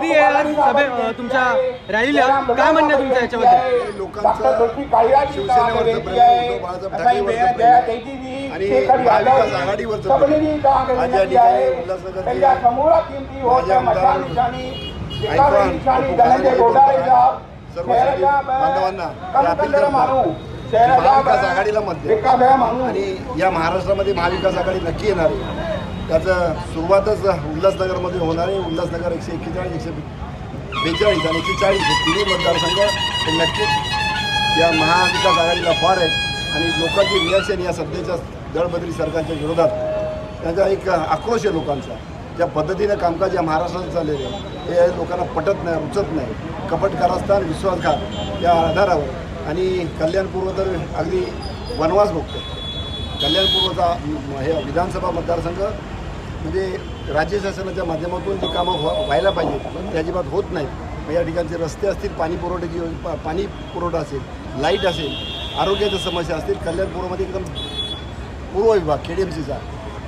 कधी येणार सभे तुमच्या रॅलीला? काय म्हणणं तुमचं याच्याबद्दल? बाळासाहेब आणि महाविकास आघाडीवरचं ठिकाणी आमदार सर्व बांधवांना अपील करतो. महाविकास आघाडीला मत आणि या महाराष्ट्रामध्ये महाविकास आघाडी नक्की येणार आहे. त्याचं सुरुवातच उल्हासनगरमध्ये होणार आहे उल्हासनगर एकशे एक्केचाळीस एकशे बेचाळीस आणि एकशे चाळीस हे तिन्ही मतदारसंघ हे नक्कीच या महाविकास आघाडीला फार आहेत. आणि लोकांची रिॲक्शन या सध्याच्या दळबदली सरकारच्या विरोधात. त्यांचा एक आक्रोश आहे लोकांचा. ज्या पद्धतीनं कामकाज या महाराष्ट्रात चाललेलं आहे हे लोकांना पटत नाही रुचत नाही. कपट कारस्थान विश्वासघात या आधारावर. आणि कल्याणपूर्व तर अगदी वनवास बघतो कल्याणपूर्वचा हे विधानसभा मतदारसंघ म्हणजे राज्य शासनाच्या माध्यमातून जी कामं व्हा व्हायला पाहिजे ते अजिबात होत नाहीत. या ठिकाणचे रस्ते असतील पाणी पुरवठ्याची पा- पाणी पुरवठा असेल लाइट असेल आरोग्याच्या समस्या असतील कल्याणपूर्वमध्ये एकदम पूर्व विभाग के डी एम सीचा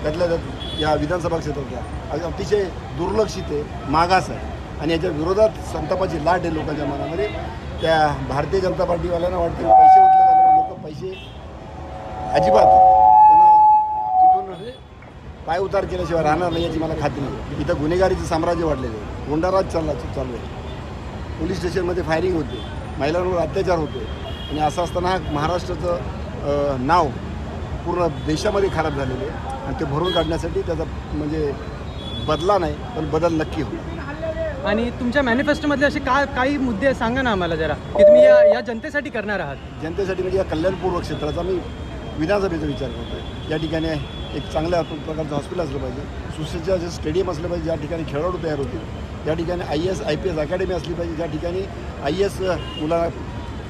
त्यातल्या त्यात या विधानसभा क्षेत्रातला अतिशय दुर्लक्षित आहे मागास आहे. आणि याच्या विरोधात संतापाची लाट आहे लोकांच्या मनामध्ये. त्या भारतीय जनता पार्टीवाल्यांना वाटतं पैसे उठले त्यामुळे लोक पैसे अजिबात पाय उतार केल्याशिवाय राहणार नाही याची मला खात्री आहे इथं गुन्हेगारीचं साम्राज्य वाढलेलं आहे. गुंडाराज चालला चालू आहे. पोलीस स्टेशनमध्ये फायरिंग होते. महिलांवर अत्याचार होते. आणि असं असताना हा महाराष्ट्राचं नाव पूर्ण देशामध्ये खराब झालेलं आहे. आणि ते भरून काढण्यासाठी त्याचा म्हणजे बदला नाही पण बदल नक्की होईल. आणि तुमच्या मॅनिफेस्टोमधले असे काय काही मुद्दे सांगा ना आम्हाला जरा की तुम्ही या या जनतेसाठी करणार आहात. जनतेसाठी म्हणजे या कल्याणपूर्व क्षेत्राचा मी विधानसभेचा विचार करतो या ठिकाणी एक चांगल्या प्रकारचं हॉस्पिटल असलं पाहिजे. सुसज्ज स्टेडियम असलं पाहिजे ज्या ठिकाणी खेळाडू तयार होतील या ठिकाणी I S I P S academy असली पाहिजे ज्या ठिकाणी आय एस मुलांना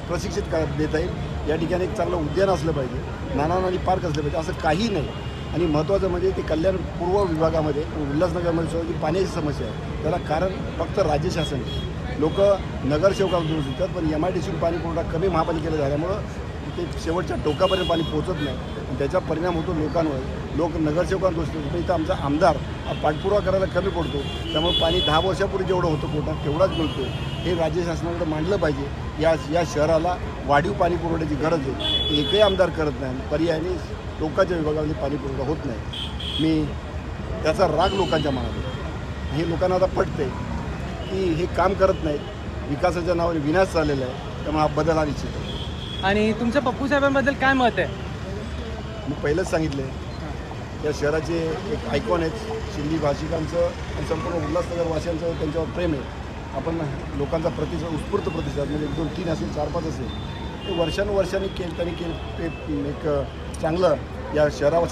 प्रशिक्षित का देता येईल या ठिकाणी एक चांगलं उद्यान असलं पाहिजे. नाना नानी पार्क असलं पाहिजे असं काही नाही. आणि महत्त्वाचं म्हणजे ते कल्याण पूर्व विभागामध्ये उल्हासनगरमध्ये सुद्धा जी पाण्याची समस्या आहे त्याला कारण फक्त राज्य शासन लोक नगरसेवकाला दोष देतात पण एम आय डी सी पाणी पुरवठा कमी महापालिकेला झाल्यामुळं ते शेवटच्या टोकापर्यंत पाणी पोहोचत नाही. आणि त्याचा परिणाम होतो लोकांवर. लोक नगरसेवकांना दोष पण इथं आमचा आमदार हा पाठपुरावा करायला कमी पडतो. त्यामुळे पाणी दहा वर्षापूर्वी जेवढं होतं पोटात तेवढाच मिळतो हे राज्य शासनाकडे मांडलं पाहिजे. या या शहराला वाढीव पाणी पुरवठ्याची गरज आहे. एकही आमदार करत नाही. पर्यायाने लोकांच्या विभागामध्ये पाणी पुरवठा होत नाही. मी त्याचा राग लोकांच्या मनात हे लोकांना आता पटते की हे काम करत नाहीत. विकासाच्या नावाने विनाश झालेला आहे. त्यामुळे हा बदल हा निश्चित आहे. आणि तुमच्या पप्पू साहेबांबद्दल काय मत आहे? मी पहिलंच सांगितलं या शहराचे एक आयकॉन आहेत सिंधी भाषिकांचं आणि संपूर्ण उल्हासनगर वाशियांचं त्यांच्यावर प्रेम आहे. आपण लोकांचा प्रतिसाद उत्स्फूर्त प्रतिसाद म्हणजे एक दोन तीन असेल चार पाच असेल ते वर्षानुवर्षांनी केलं त्यांनी केलं ते एक चांगलं या शहरावर